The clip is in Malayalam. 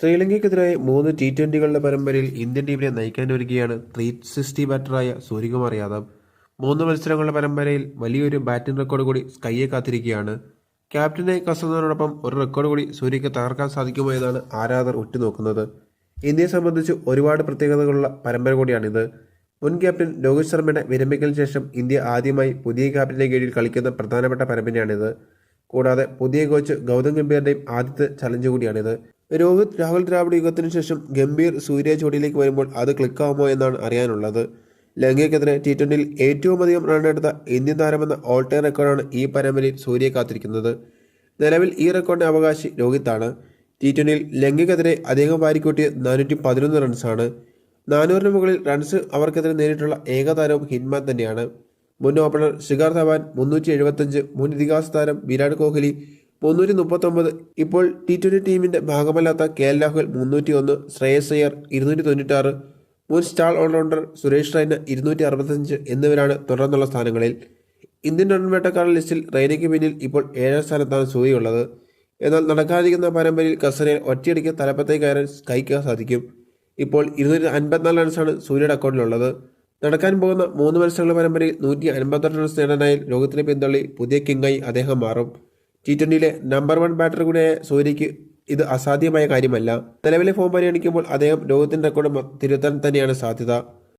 ശ്രീലങ്കയ്ക്കെതിരായ മൂന്ന് ടി ട്വന്റികളുടെ പരമ്പരയിൽ ഇന്ത്യൻ ടീമിനെ നയിക്കാൻ ഒരുക്കുകയാണ് ത്രീ സിക്സ്റ്റി ബാറ്ററായ സൂര്യകുമാർ യാദവ്. മൂന്ന് മത്സരങ്ങളുടെ പരമ്പരയിൽ വലിയൊരു ബാറ്റിംഗ് റെക്കോർഡ് കൂടി സ്കൈയെ കാത്തിരിക്കുകയാണ്. ക്യാപ്റ്റനെ കസന്നതിനോടൊപ്പം ഒരു റെക്കോർഡ് കൂടി സൂര്യയ്ക്ക് തകർക്കാൻ സാധിക്കുമോ എന്നാണ് ആരാധകർ ഉറ്റുനോക്കുന്നത്. ഇന്ത്യയെ സംബന്ധിച്ച് ഒരുപാട് പ്രത്യേകതകളുള്ള പരമ്പര കൂടിയാണിത്. മുൻ ക്യാപ്റ്റൻ രോഹിത് ശർമ്മയുടെ വിരമിക്കലിന് ശേഷം ഇന്ത്യ ആദ്യമായി പുതിയ ക്യാപ്റ്റന്റെ കീഴിൽ കളിക്കുന്ന പ്രധാനപ്പെട്ട പരമ്പരയാണിത്. കൂടാതെ പുതിയ കോച്ച് ഗൗതം ഗംഭീറിന്റെയും ആദ്യത്തെ ചലഞ്ച് കൂടിയാണിത്. രോഹിത് രാഹുൽ ദ്രാവിഡ് യുഗത്തിന് ശേഷം ഗംഭീർ സൂര്യ ജോഡിയിലേക്ക് വരുമ്പോൾ അത് ക്ലിക്കാവുമോ എന്നാണ് അറിയാനുള്ളത്. ലങ്കയ്ക്കെതിരെ ടി ട്വന്റിയിൽ ഏറ്റവും അധികം റണ്ണെടുത്ത ഇന്ത്യൻ താരമെന്ന ഓൾ ടൈം റെക്കോർഡാണ് ഈ പരമ്പരയിൽ സൂര്യയെ കാത്തിരിക്കുന്നത്. നിലവിൽ ഈ റെക്കോർഡിന്റെ അവകാശി രോഹിത്താണ്. ടി ട്വന്റിയിൽ ലങ്കയ്ക്കെതിരെ അദ്ദേഹം വാരിക്കൂട്ടിയ നാനൂറ്റി പതിനൊന്ന് റൺസാണ് നാനൂറിന് മുകളിൽ റൺസ് അവർക്കെതിരെ നേരിട്ടുള്ള ഏക താരവും ഹിൻമാൻ തന്നെയാണ്. മുൻ ഓപ്പണർ ശിഖർ ധവാൻ മുന്നൂറ്റി എഴുപത്തഞ്ച് മുൻ ഇതിഹാസ താരം വിരാട് കോഹ്ലി മുന്നൂറ്റി മുപ്പത്തൊമ്പത് ഇപ്പോൾ ടി ട്വന്റി ടീമിന്റെ ഭാഗമല്ലാത്ത കെ എൽ രാഹുൽ മുന്നൂറ്റി ഒന്ന് ശ്രേയസ് അയ്യർ ഇരുന്നൂറ്റി തൊണ്ണൂറ്റാറ് മുൻ സ്റ്റാർ ഓൾറൗണ്ടർ സുരേഷ് റൈന ഇരുന്നൂറ്റി അറുപത്തഞ്ച് എന്നിവരാണ് തുടർന്നുള്ള സ്ഥാനങ്ങളിൽ. ഇന്ത്യൻ റൺവേട്ടക്കാരുടെ ലിസ്റ്റിൽ റൈനയ്ക്ക് പിന്നിൽ ഇപ്പോൾ ഏഴാം സ്ഥാനത്താണ് സൂര്യയുള്ളത് എന്നാൽ നടക്കാതിരിക്കുന്ന പരമ്പരയിൽ കസരയിൽ ഒറ്റയടിക്ക് തലപ്പത്തേക്ക് കയറാൻ സ്കൈക്ക് സാധിക്കും. ഇപ്പോൾ ഇരുന്നൂറ്റി അൻപത്തിനാല് റൺസാണ് സൂര്യയുടെ അക്കൗണ്ടിലുള്ളത്. നടക്കാൻ പോകുന്ന മൂന്ന് മത്സരങ്ങളുടെ പരമ്പരയിൽ നൂറ്റി അൻപത്തെട്ട് റൺസ് നേടാനായി ലോകത്തിനെ പിന്തള്ളി പുതിയ കിങ്ങായി അദ്ദേഹം മാറും. ടി ട്വന്റിയിലെ നമ്പർ വൺ ബാറ്റർ കൂടിയായ സൂര്യയ്ക്ക് ഇത് അസാധ്യമായ കാര്യമല്ല. നിലവിലെ ഫോം പരിഗണിക്കുമ്പോൾ അദ്ദേഹം ലോകത്തിന്റെ റെക്കോർഡ് തിരുത്താൻ തന്നെയാണ് സാധ്യത.